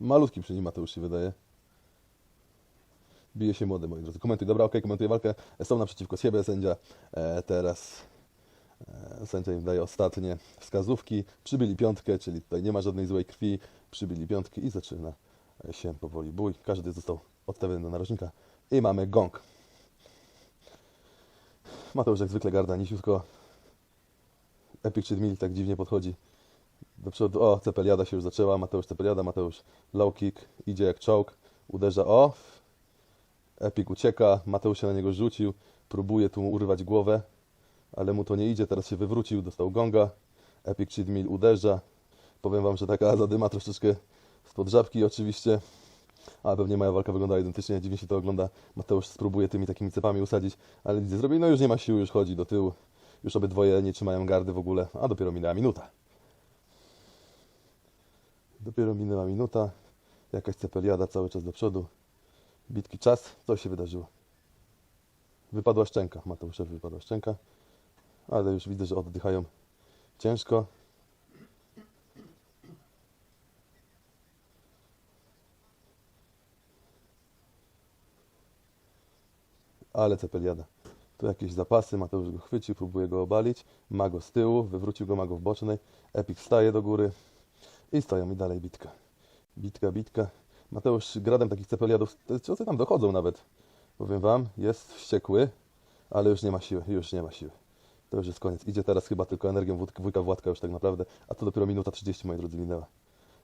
Malutki przy nim Mateusz się wydaje. Bije się młody, moi drodzy. Komentuj, dobra, okej, komentuję walkę. Są naprzeciwko siebie sędzia. E, teraz e, sędzia im daje ostatnie wskazówki. Przybyli piątkę, czyli tutaj nie ma żadnej złej krwi. Przybyli piątki i zaczyna się powoli bój. Każdy został odstawiony do narożnika. I mamy gong. Mateusz jak zwykle garda nisiutko. Epic czy Mil tak dziwnie podchodzi do przodu. O, Cepeliada się już zaczęła. Mateusz Cepeliada, Mateusz low kick, idzie jak czołg, uderza. O, Epic ucieka, Mateusz się na niego rzucił, próbuje tu mu urwać głowę, ale mu to nie idzie. Teraz się wywrócił, dostał gonga. Epic Cheat uderza. Powiem wam, że taka zadyma troszeczkę spod żabki oczywiście. Ale pewnie moja walka wygląda identycznie, dziwnie się to ogląda. Mateusz spróbuje tymi takimi cepami usadzić, ale widzę, zrobi, no już nie ma siły, już chodzi do tyłu. Już obydwoje nie trzymają gardy w ogóle, a dopiero minęła minuta. Dopiero minęła minuta. Jakaś cepeliada cały czas do przodu. Bitki czas. Co się wydarzyło? Wypadła szczęka. Mateuszowi wypadła szczęka. Ale już widzę, że oddychają ciężko. Ale cepeliada. Tu jakieś zapasy, Mateusz go chwycił, próbuje go obalić. Ma go z tyłu, wywrócił go, ma go w bocznej. Epic staje do góry i stoją i dalej bitka. Bitka, bitka. Mateusz gradem takich cepeliadów, ciosy tam dochodzą nawet. Powiem wam, jest wściekły, ale już nie ma siły, już nie ma siły. To już jest koniec. Idzie teraz chyba tylko energią wujka Władka już tak naprawdę, a to dopiero minuta 30, moi drodzy, minęła.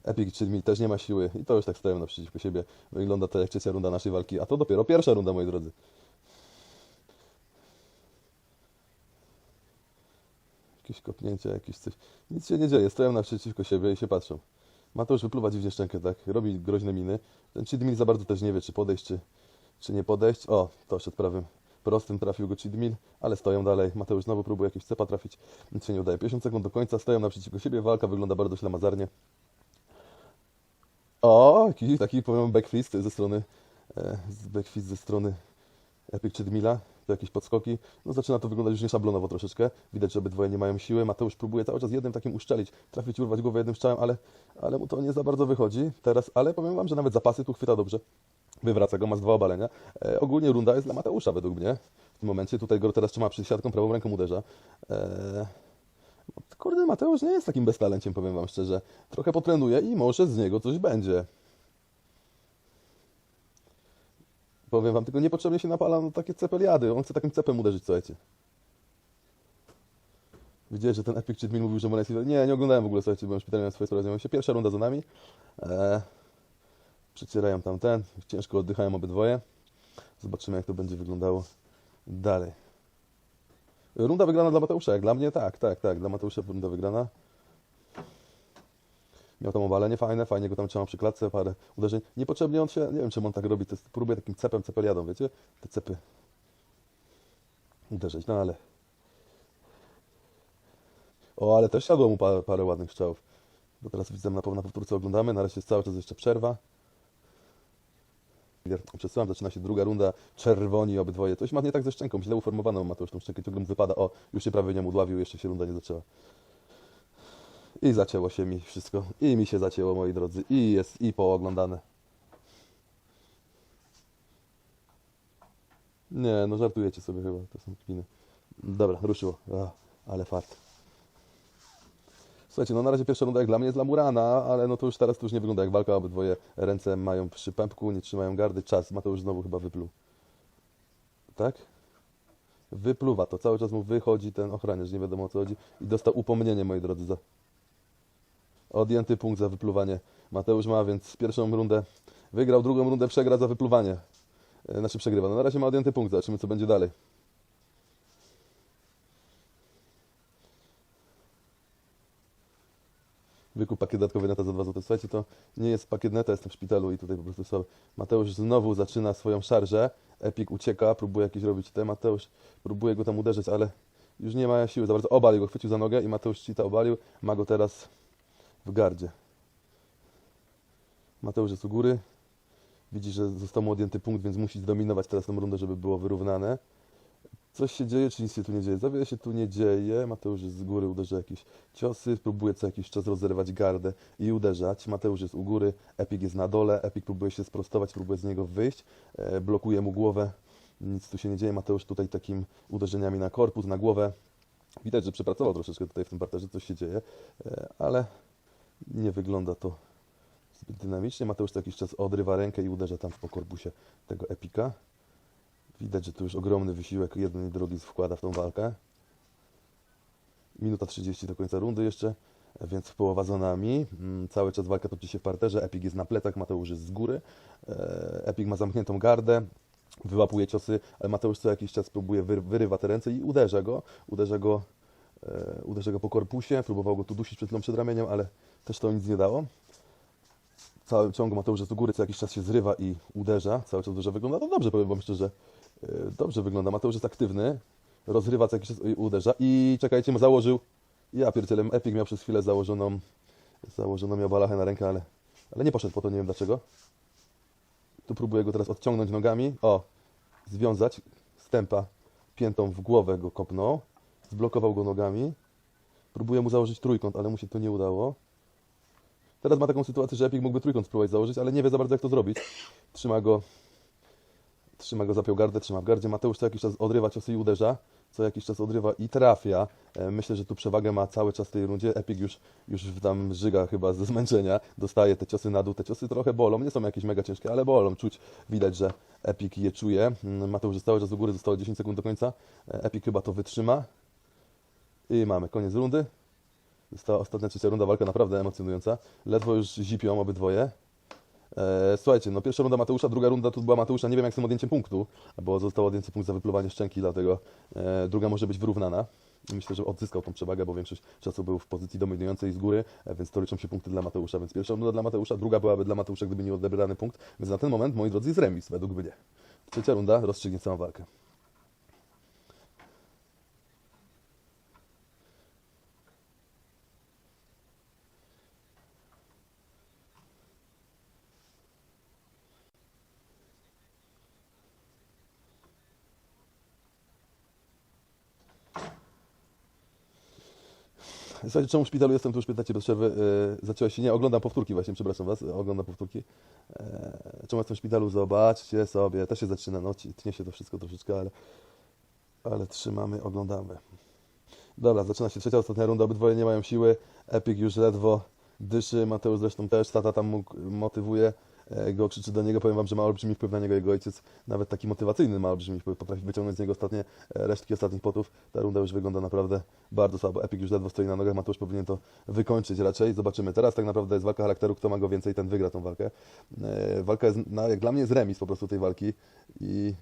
Epic, czyli też nie ma siły i to już tak stoją naprzeciwko siebie. Wygląda to jak trzecia runda naszej walki, a to dopiero pierwsza runda, moi drodzy. Jakieś kopnięcia, jakieś coś. Nic się nie dzieje, stoją naprzeciwko siebie i się patrzą. Mateusz wypluwa dziwnie szczękę, tak? Robi groźne miny. Ten Chidmil za bardzo też nie wie, czy podejść, czy, czy nie podejść. O, to szedł prawym prostym, trafił go Chidmil, ale stoją dalej. Mateusz znowu próbuje jakiegoś cepa trafić, nic się nie udaje. 50 sekund do końca, stoją naprzeciwko siebie, walka wygląda bardzo ślamazarnie. O, jakiś taki, powiem, backfist ze strony, e, backfist ze strony Epic Chidmila. To jakieś podskoki. No zaczyna to wyglądać już nieszablonowo troszeczkę. Widać, że obydwoje nie mają siły. Mateusz próbuje cały czas jednym takim uszczelić, trafić, urwać głowę jednym strzałem, ale, ale mu to nie za bardzo wychodzi teraz. Ale powiem wam, że nawet zapasy tu chwyta dobrze. Wywraca go, ma z dwa obalenia. E, ogólnie runda jest dla Mateusza według mnie. W tym momencie tutaj go teraz trzyma przy siatką, prawą ręką uderza. E, kurde, Mateusz nie jest takim beztalenciem, powiem wam szczerze. Trochę potrenuje i może z niego coś będzie. Powiem wam, tylko niepotrzebnie się napala na takie cepeliady. On chce takim cepem uderzyć, słuchajcie. Widziałeś, że ten Epic Cheat Mill mówił, że Molesi... Nie, nie oglądałem w ogóle, słuchajcie, byłem szpitalnie na swojej stronie. się. Pierwsza runda za nami. Eee, przecierają tam ten. Ciężko oddychają obydwoje. Zobaczymy, jak to będzie wyglądało dalej. Runda wygrana dla Mateusza, jak dla mnie tak, tak, tak. Dla Mateusza runda wygrana. Miał tam obalenie fajne, fajnie go tam trzymał przy klatce, parę uderzeń. Niepotrzebnie on się, nie wiem czemu on tak robi, to jest, próbuje takim cepem, cepeliadą, wiecie? Te cepy uderzyć, no ale... O, ale też siadło mu parę, parę ładnych strzałów. Bo teraz widzę na pewno na powtórce oglądamy, na razie jest cały czas jeszcze przerwa. Przesyłam, zaczyna się druga runda, czerwoni obydwoje. Coś ma nie tak ze szczęką, źle uformowaną ma to już tą szczękę, ciągle mu wypada. O, już się prawie nie udławił, jeszcze się runda nie zaczęła. I zacięło się mi wszystko. I mi się zacięło, moi drodzy. I jest, i pooglądane. Nie, no żartujecie sobie chyba, to są kpiny. Dobra, ruszyło. Ale fart. Słuchajcie, no na razie pierwsza runda jak dla mnie jest dla Murana, ale no to już teraz to już nie wygląda jak walka, obydwoje ręce mają przy pępku, nie trzymają gardy, czas. Mateusz znowu chyba wypluł. Tak? Wypluwa to, cały czas mu wychodzi ten ochraniarz, nie wiadomo o co chodzi. I dostał upomnienie, moi drodzy, za odjęty punkt za wypluwanie. Mateusz ma więc pierwszą rundę wygrał, drugą rundę przegra za wypluwanie. E, Znaczy przegrywa. No na razie ma odjęty punkt, zobaczymy co będzie dalej. Wykup pakiet dodatkowy neta za 2 zł. Słuchajcie, to nie jest pakiet neta, jestem w szpitalu i tutaj po prostu są. Mateusz znowu zaczyna swoją szarżę. Epic ucieka, próbuje jakieś robić te. Mateusz próbuje go tam uderzyć, ale już nie ma siły za bardzo. Obalił go, chwycił za nogę i Mateusz Cita obalił. Ma go teraz w gardzie. Mateusz jest u góry. Widzi, że został mu odjęty punkt, więc musi zdominować teraz tę rundę, żeby było wyrównane. Coś się dzieje, czy nic się tu nie dzieje? Za wiele się tu nie dzieje. Mateusz jest z góry, uderza jakieś ciosy, próbuje co jakiś czas rozerwać gardę i uderzać. Mateusz jest u góry, Epic jest na dole, Epic próbuje się sprostować, próbuje z niego wyjść, e, blokuje mu głowę. Nic tu się nie dzieje. Mateusz tutaj takim uderzeniami na korpus, na głowę. Widać, że przepracował troszeczkę tutaj w tym parterze, coś się dzieje, e, ale nie wygląda to zbyt dynamicznie. Mateusz co jakiś czas odrywa rękę i uderza tam po korpusie tego Epika. Widać, że tu już ogromny wysiłek jeden i drugi wkłada w tą walkę. Minuta 30 do końca rundy jeszcze, więc połowa za nami. Mm, Cały czas walka toczy się w parterze. Epic jest na plecach, Mateusz jest z góry. E, Epic ma zamkniętą gardę, wyłapuje ciosy, ale Mateusz co jakiś czas próbuje, wy, wyrywa te ręce i uderza go. Uderza go, e, uderza go po korpusie, próbował go tu dusić przed przed ramieniem, ale też to nic nie dało. W całym ciągu Mateusz u góry, co jakiś czas się zrywa i uderza. Cały czas uderza. Wygląda to dobrze, powiem Wam szczerze. E, Dobrze wygląda. Mateusz jest aktywny. Rozrywa co jakiś czas i uderza. I czekajcie, mu założył. Ja pierdzielem. Epic miał przez chwilę założoną, założoną miał balachę na rękę, ale, ale nie poszedł po to, nie wiem dlaczego. Tu próbuję go teraz odciągnąć nogami. O, związać. Stępa piętą w głowę go kopnął. Zblokował go nogami. Próbuję mu założyć trójkąt, ale mu się to nie udało. Teraz ma taką sytuację, że Epic mógłby trójkąt spróbować założyć, ale nie wie za bardzo jak to zrobić. Trzyma go, trzyma go, zapiął gardę, trzyma w gardzie. Mateusz co jakiś czas odrywa ciosy i uderza. Co jakiś czas odrywa i trafia. E, Myślę, że tu przewagę ma cały czas w tej rundzie. Epic już, już tam żyga chyba ze zmęczenia. Dostaje te ciosy na dół. Te ciosy trochę bolą. Nie są jakieś mega ciężkie, ale bolą. Czuć, widać, że Epic je czuje. Mm, Mateusz jest cały czas do góry. Zostało 10 sekund do końca. E, Epic chyba to wytrzyma. I mamy koniec rundy. Została ostatnia trzecia runda, walka naprawdę emocjonująca. Ledwo już zipią obydwoje. E, słuchajcie, no pierwsza runda Mateusza, druga runda tu była Mateusza, nie wiem jak z tym odjęciem punktu, bo został odjęty punkt za wypluwanie szczęki, dlatego e, druga może być wyrównana. Myślę, że odzyskał tą przewagę, bo większość czasu był w pozycji dominującej z góry, e, więc to liczą się punkty dla Mateusza, więc pierwsza runda dla Mateusza, druga byłaby dla Mateusza, gdyby nie odebrany punkt, więc na ten moment, moi drodzy, jest remis, według mnie. Trzecia runda rozstrzygnie całą walkę. Słuchajcie, czemu w szpitalu jestem, tu już pytacie bez przerwy. Yy, zaczęła się, nie, oglądam powtórki właśnie, przepraszam Was, oglądam powtórki. Yy, czemu jestem w szpitalu? Zobaczcie sobie, też się zaczyna, no tnie się to wszystko troszeczkę, ale, ale trzymamy, oglądamy. Dobra, zaczyna się trzecia, ostatnia runda, obydwoje nie mają siły, Epic już ledwo dyszy, Mateusz zresztą też, tata tam mu motywuje go, krzyczy do niego, powiem Wam, że ma olbrzymi wpływ na niego jego ojciec, nawet taki motywacyjny ma olbrzymi wpływ, potrafi wyciągnąć z niego ostatnie e, resztki ostatnich potów, ta runda już wygląda naprawdę bardzo słabo, Epic już ledwo stoi na nogach, Mateusz powinien to wykończyć raczej, zobaczymy, teraz tak naprawdę jest walka charakteru, kto ma go więcej, ten wygra tą walkę, E, walka jest, na, jak dla mnie jest remis po prostu tej walki. I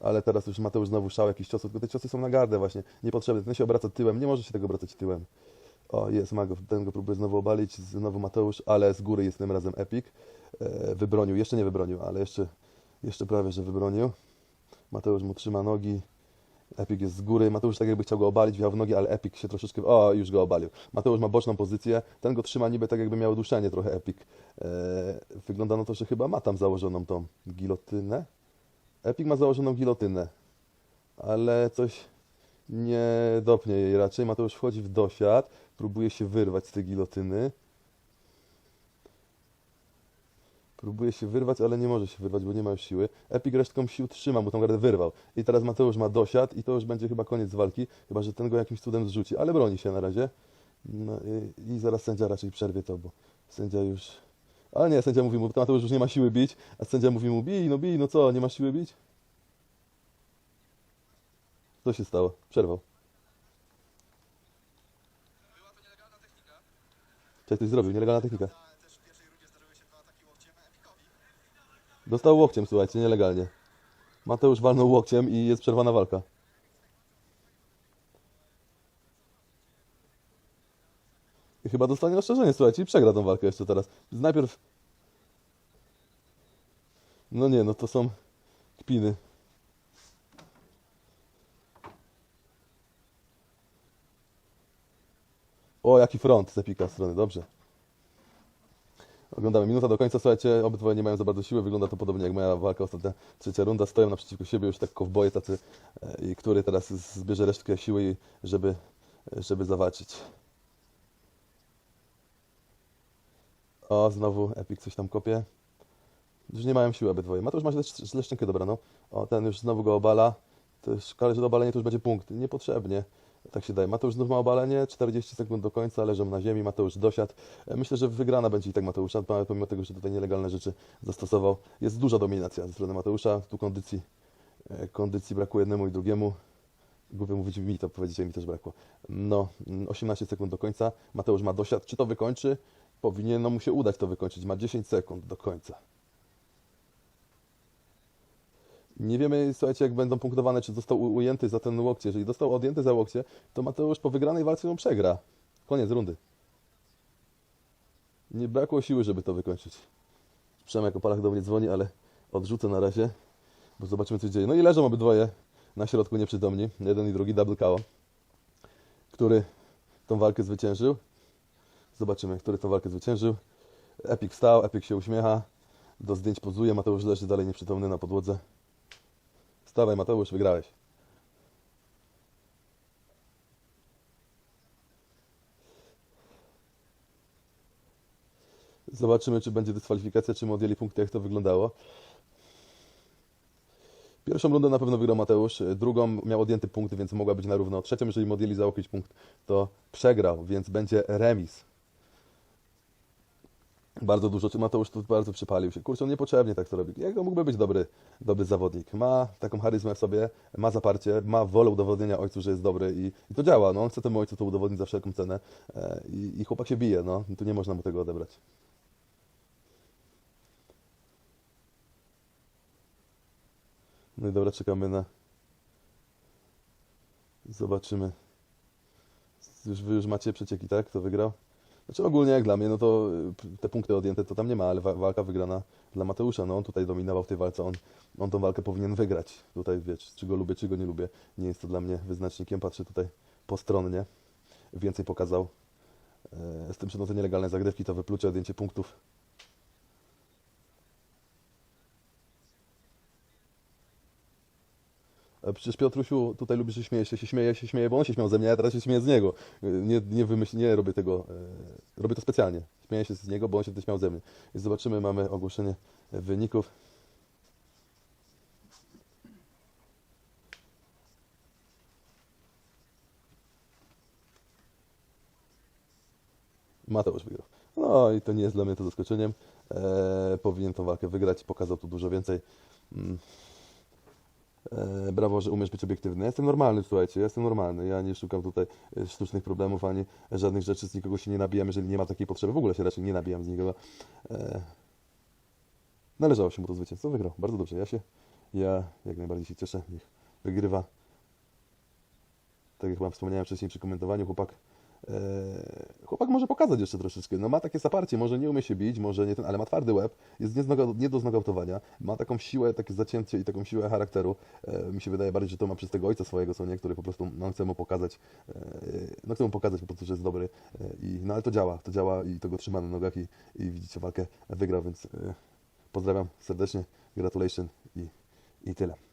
ale teraz już Mateusz znowu szał jakiś ciosów, tylko te ciosy są na gardę właśnie, niepotrzebne. Ten się obraca tyłem, nie może się tego obracać tyłem. O, jest Mago, ten go próbuje znowu obalić, znowu Mateusz, ale z góry jest tym razem Epic. E, wybronił, jeszcze nie wybronił, ale jeszcze, jeszcze prawie, że wybronił. Mateusz mu trzyma nogi, Epic jest z góry, Mateusz tak jakby chciał go obalić, wjechał w nogi, ale Epic się troszeczkę, o, już go obalił. Mateusz ma boczną pozycję, ten go trzyma niby tak jakby miał duszenie trochę Epic. E, wygląda na to, że chyba ma tam założoną tą gilotynę. Epic ma założoną gilotynę, ale coś nie dopnie jej raczej. Mateusz wchodzi w dosiad, próbuje się wyrwać z tej gilotyny. Próbuje się wyrwać, ale nie może się wyrwać, bo nie ma już siły. Epic resztką sił trzyma, mu tą gardę wyrwał. I teraz Mateusz ma dosiad i to już będzie chyba koniec walki, chyba że ten go jakimś cudem zrzuci, ale broni się na razie. No i, i zaraz sędzia raczej przerwie to, bo sędzia już... Ale nie, sędzia mówi mu, to Mateusz już nie ma siły bić, a sędzia mówi mu, bij, no bij, no co, nie masz siły bić? Co się stało? Przerwał. Co ktoś zrobił? Nielegalna technika. Dostał łokciem, słuchajcie, nielegalnie. Mateusz walnął łokciem i jest przerwana walka. I chyba dostanie ostrzeżenie, słuchajcie, i przegra tą walkę jeszcze teraz. Najpierw... No nie, no to są kpiny. O, jaki front z Epika strony, dobrze. Oglądamy minuta do końca, słuchajcie, obydwoje nie mają za bardzo siły, wygląda to podobnie jak moja walka ostatnia, trzecia runda, stoją naprzeciwko siebie już tak kowboje tacy, e, i który teraz zbierze resztkę siły, żeby, żeby zawalczyć. O, znowu Epic coś tam kopie. Już nie mają siły obydwoje. Mateusz ma źle, szczękę dobraną. O, ten już znowu go obala. To już że do obalenia to już będzie punkt. Niepotrzebnie. Tak się daje. Mateusz znów ma obalenie, 40 sekund do końca, leżą na ziemi, Mateusz dosiadł. E, Myślę, że wygrana będzie i tak Mateusza, pomimo tego, że tutaj nielegalne rzeczy zastosował. Jest duża dominacja ze strony Mateusza, tu kondycji, e, kondycji brakuje jednemu i drugiemu. Głupio mówić mi to powiedzieć, mi też brakło. No, mm, 18 sekund do końca, Mateusz ma dosiad. Czy to wykończy? Powinno mu się udać to wykończyć. Ma 10 sekund do końca. Nie wiemy, słuchajcie, jak będą punktowane, czy został ujęty za ten łokcie. Jeżeli został odjęty za łokcie, to Mateusz po wygranej walce ją przegra. Koniec rundy. Nie brakło siły, żeby to wykończyć. Przemek Opalach do mnie dzwoni, ale odrzucę na razie, bo zobaczymy, co się dzieje. No i leżą obydwoje na środku nieprzytomni. Jeden i drugi, double KO. Który tą walkę zwyciężył. Zobaczymy, który tą walkę zwyciężył. Epic wstał, Epic się uśmiecha. Do zdjęć pozuje, Mateusz leży dalej nieprzytomny na podłodze. Wstawaj Mateusz, wygrałeś. Zobaczymy, czy będzie dyskwalifikacja, czy mu odjęli punkty, jak to wyglądało. Pierwszą rundę na pewno wygrał Mateusz, drugą miał odjęty punkt, więc mogła być na równo. Trzecią, jeżeli mu odjęli za punkt, to przegrał, więc będzie remis. Bardzo dużo, czy Mateusz tu bardzo przypalił się. Kurczę, on niepotrzebnie tak to robi. Jak mógłby być dobry, dobry zawodnik? Ma taką charyzmę w sobie, ma zaparcie, ma wolę udowodnienia ojcu, że jest dobry i, i to działa. No, on chce temu ojcu to udowodnić za wszelką cenę e, i, i chłopak się bije, no. Tu nie można mu tego odebrać. No i dobra, czekamy na... Zobaczymy. Już, wy już macie przecieki, tak? Kto wygrał? Znaczy ogólnie jak dla mnie, no to y, te punkty odjęte to tam nie ma, ale wa- walka wygrana dla Mateusza. No on tutaj dominował w tej walce, on, on tą walkę powinien wygrać. Tutaj wiesz, czy go lubię, czy go nie lubię. Nie jest to dla mnie wyznacznikiem. Patrzę tutaj postronnie. Więcej pokazał. E, Z tym, że no te nielegalne zagrywki, to wyplucie, odjęcie punktów. Przecież Piotrusiu tutaj lubi, że śmieje się, się śmieje, się śmieje, bo on się śmiał ze mnie, a teraz się śmieję z niego. E, Nie, nie wymyśl, nie robię tego, e, robię to specjalnie. Śmieję się z niego, bo on się wtedy śmiał ze mnie. I zobaczymy, mamy ogłoszenie wyników. Mateusz wygrał. No i to nie jest dla mnie to zaskoczeniem. E, powinien tą walkę wygrać, pokazał tu dużo więcej. Mm. E, brawo, że umiesz być obiektywny. Ja jestem normalny, słuchajcie, ja jestem normalny. Ja nie szukam tutaj e, sztucznych problemów ani żadnych rzeczy, z nikogo się nie nabijam, jeżeli nie ma takiej potrzeby. W ogóle się raczej nie nabijam z nikogo. E, należało się mu to zwycięstwo, wygrał. Bardzo dobrze. Ja się, ja jak najbardziej się cieszę. Niech wygrywa. Tak jak chyba wspomniałem wcześniej przy komentowaniu, chłopak chłopak może pokazać jeszcze troszeczkę. No ma takie zaparcie, może nie umie się bić, może nie ten, ale ma twardy łeb, jest nie, nie do znogautowania, ma taką siłę, takie zacięcie i taką siłę charakteru. E, mi się wydaje bardziej, że to ma przez tego ojca swojego, co nie, który po prostu no, chce mu pokazać, e, no chce mu pokazać po prostu, że jest dobry. E, i, no ale to działa, to działa i to go trzyma na nogach i, i widzicie, walkę wygrał, więc e, pozdrawiam serdecznie, gratulation i, i tyle.